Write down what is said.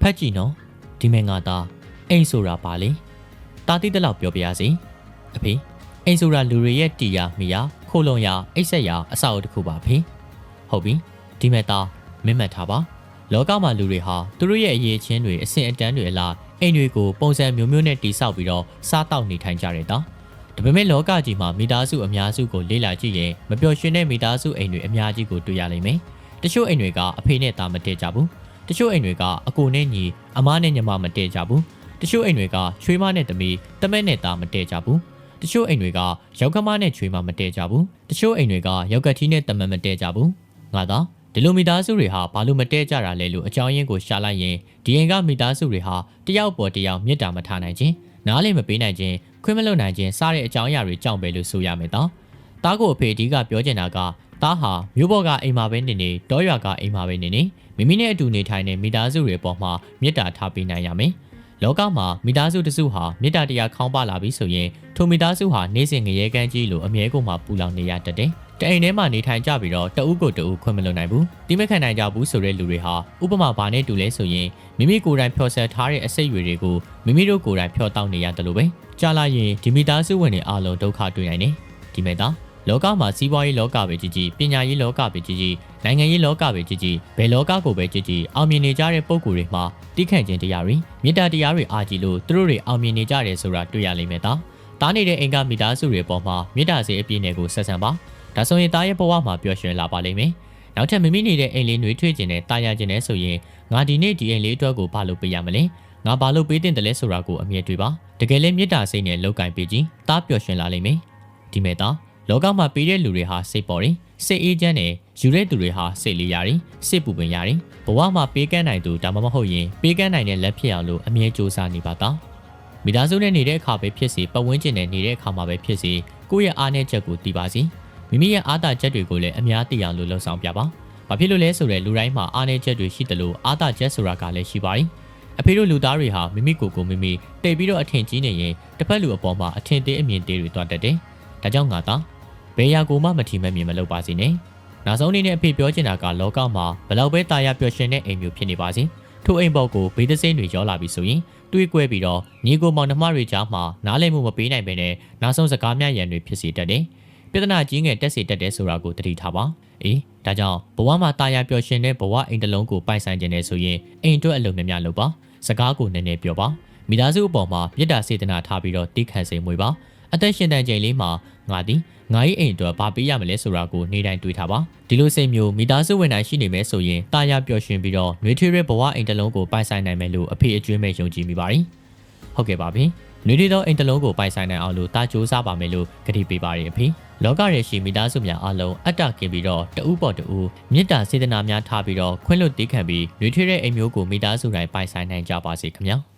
ဖတ်ကြည့်နော်ဒီမဲ့ငါသားအိမ်ဆိုတာပါလေတာတိတက်လောက်ပြောပြရစီအဖေအိမ်ဆိုတာလူတွေရဲ့တီယာမီယာခိုလုံယာအိတ်ဆက်ယာအဆောက်အဦတစ်ခုပါဖေဟုတ်ပြီဒီမဲ့သားမင်းမှတ်ထားပါလောကမှာလူတွေဟာသူတို့ရဲ့အရေးချင်းတွေအဆင့်အတန်းတွေအလားအိမ်တွေကိုပုံစံမျိုးမျိုးနဲ့တိဆောက်ပြီးတော့စားတောက်နေထိုင်ကြတယ်တာဒါပေမဲ့လောကကြီးမှာမိသားစုအများစုကိုလေ့လာကြည့်ရင်မပျော်ရွှင်တဲ့မိသားစုအိမ်တွေအများကြီးကိုတွေ့ရလိမ့်မယ်တချို့အိမ်တွေကအဖေနဲ့သားမတည့်ကြဘူး တချို့အိမ်တွေကအကိုနဲ့ညီအမားနဲ့ညီမမတည့်ကြဘူးတချို့အိမ်တွေကချွေးမနဲ့သမီးတမက်နဲ့သားမတည့်ကြဘူးတချို့အိမ်တွေကရောက်ကမနဲ့ချွေးမမတည့်ကြဘူးတချို့အိမ်တွေကရောက်ကထီးနဲ့တမက်မတည့်ကြဘူးငါသာဒီလိုမိသားစုတွေဟာဘာလို့မတည့်ကြတာလဲလို့အကြောင်းရင်းကိုရှာလိုက်ရင်ဒီအိမ်ကမိသားစုတွေဟာတယောက်ပေါ်တယောက်မြစ်တာမထားနိုင်ခြင်းနားလည်မပေးနိုင်ခြင်းခွင့်မလွတ်နိုင်ခြင်းစတဲ့အကြောင်းအရာတွေကြောင့်ပဲလို့ဆိုရမယ်တော့တားကိုအဖေအဓိကပြောချင်တာက တားဟာမြို့ပေါ်ကအိမ်မှာပဲနေနေတောရွာကအိမ်မှာပဲနေနေမိမိနဲ့အတူနေထိုင်တဲ့မိသားစုတွေပေါ်မှာမေတ္တာထားပေးနိုင်ရမယ်။လောကမှာမိသားစုတစ်စုဟာမေတ္တာတရားခေါင်းပါလာပြီဆိုရင်ထိုမိသားစုဟာနေစဉ်ငရဲကန်းကြီးလိုအမြဲကိုမှပူလောင်နေရတတ်တယ်။တအိမ်ထဲမှာနေထိုင်ကြပြီးတော့တဦးကိုတဦးခွင့်မလွတ်နိုင်ဘူး။တိမခံနိုင်ကြဘူးဆိုတဲ့လူတွေဟာဥပမာဘာနဲ့တူလဲဆိုရင်မိမိကိုယ်တိုင်ဖျော်ဆယ်ထားတဲ့အစိတ်အရွယ်တွေကိုမိမိတို့ကိုယ်တိုင်ဖျော်တောက်နေရတယ်လို့ပဲ။ကြားလိုက်ရင်ဒီမိသားစုဝင်တွေအားလုံးဒုက္ခတွေ့နိုင်တယ်။ဒီမဲ့သား လောကမှာစီးပွားရေးလောကပဲကြည်ကြည်ပညာရေးလောကပဲကြည်ကြည်နိုင်ငံရေးလောကပဲကြည်ကြည်ဘယ်လောကကိုပဲကြည်ကြည်အောင်မြင်နေကြတဲ့ပုံကိုယ်တွေမှာတိခန့်ခြင်းတရားတွေမေတ္တာတရားတွေအားကြီးလို့သူတို့တွေအောင်မြင်နေကြတယ်ဆိုတာတွေ့ရလိမ့်မယ်သားတားနေတဲ့အင်္ဂါမိသားစုတွေပေါ်မှာမေတ္တာစေအပြည့်နဲ့ကိုဆက်ဆံပါဒါဆိုရင်တားရဲ့ဘဝမှာပျော်ရွှင်လာပါလိမ့်မယ်နောက်ထပ်မိမိနေတဲ့အိမ်လေးနှွေးထွေးခြင်းနဲ့တာယာခြင်းနဲ့ဆိုရင်ငါဒီနေ့ဒီအိမ်လေးအတွက်ကိုဘာလို့ပေးရမလဲငါဘာလို့ပေးတင်တယ်လဲဆိုတာကိုအမြဲတွေ့ပါတကယ်လဲမေတ္တာစိတ်နဲ့လောက်ကင်ပေးကြည့်တားပျော်ရွှင်လာလိမ့်မယ်ဒီမဲ့သား လောကမှာပေးတဲ့လူတွေဟာစိတ်ပေါ်တယ်စိတ်အေးချမ်းတယ်ယူတဲ့သူတွေဟာစိတ်လေးရတယ်စိတ်ပူပင်ရတယ်ဘဝမှာပေးကမ်းနိုင်သူဒါမှမဟုတ်ရင်ပေးကမ်းနိုင်တဲ့လက်ဖြစ်အောင်လို့အမြဲစူးစမ်းနေပါတော့မိသားစုနဲ့နေတဲ့အခါပဲဖြစ်စီပတ်ဝန်းကျင်နဲ့နေတဲ့အခါမှာပဲဖြစ်စီကိုယ့်ရဲ့အားနည်းချက်ကိုသိပါစီမိမိရဲ့အားသာချက်တွေကိုလည်းအများသိအောင်လို့လှုံ့ဆော်ပြပါဘာဖြစ်လို့လဲဆိုတော့လူတိုင်းမှာအားနည်းချက်တွေရှိတယ်လို့အားသာချက်ဆိုတာကလည်းရှိပါတယ်အဖေတို့လူသားတွေဟာမိမိကိုယ်ကိုမိမိတိတ်ပြီးတော့အထင်ကြီးနေရင်တစ်ဖက်လူအပေါ်မှာအထင်သေးအမြင်သေးတွေတွားတတ်တယ်ဒါကြောင့်ငါသာ ဘယ်ရာကိုမှမထီမဲ့မြင်မလုပ်ပါစေနဲ့။နောက်ဆုံးအနေနဲ့အဖေပြောချင်တာကလောကမှာဘလောက်ပဲတာယာပျော်ရွှင်တဲ့အိမ်မျိုးဖြစ်နေပါစေ။ထိုအိမ်ပေါ်ကိုဘေးသစိမ့်တွေရောလာပြီဆိုရင်တွေးကွဲပြီးတော့ညီကိုမောင်နှမတွေကြားမှာနားလည်မှုမပေးနိုင်ပဲနဲ့နောက်ဆုံးစကားများရန်တွေဖြစ်စေတတ်တယ်။ပြဿနာကြီးငယ်တက်စေတတ်တယ်ဆိုတာကိုသတိထားပါ။အေးဒါကြောင့်ဘဝမှာတာယာပျော်ရွှင်တဲ့ဘဝအိမ်တစ်လုံးကိုပိုင်ဆိုင်ခြင်းနဲ့ဆိုရင်အိမ်အတွက်အလုံးများများလုပ်ပါ။စကားကိုနည်းနည်းပြောပါ။မိသားစုအပေါ်မှာမေတ္တာစေတနာထားပြီးတော့တိခတ်စေမွေပါ။ အသက်ရှင်တန်ချိန်လေးမှာငါသည်ငါ၏အိမ်အတွက်ဘာပေးရမလဲဆိုတာကိုနေ့တိုင်းတွေးထားပါဒီလိုစိတ်မျိုးမိသားစုဝင်တိုင်းရှိနေမယ်ဆိုရင်တာယာပျော်ရွှင်ပြီးတော့နှွေးထွေးတဲ့ဘဝအိမ်တစ်လုံးကိုပိုင်ဆိုင်နိုင်မယ်လို့အဖေအကျွေးမဲ့ယုံကြည်မိပါတယ်ဟုတ်ကဲ့ပါဗျနှွေးထွေးသောအိမ်တစ်လုံးကိုပိုင်ဆိုင်နိုင်အောင်လို့တာကြိုးစားပါမယ်လို့ကတိပေးပါတယ်အဖေလောကရဲ့ရှိမိသားစုများအလုံးအတ္တကင်ပြီးတော့တဦးပေါ်တဦးမေတ္တာစေတနာများထားပြီးတော့ခွင့်လွတ်တည်ခံပြီးနှွေးထွေးတဲ့အိမ်မျိုးကိုမိသားစုတိုင်းပိုင်ဆိုင်နိုင်ကြပါစေခင်ဗျာ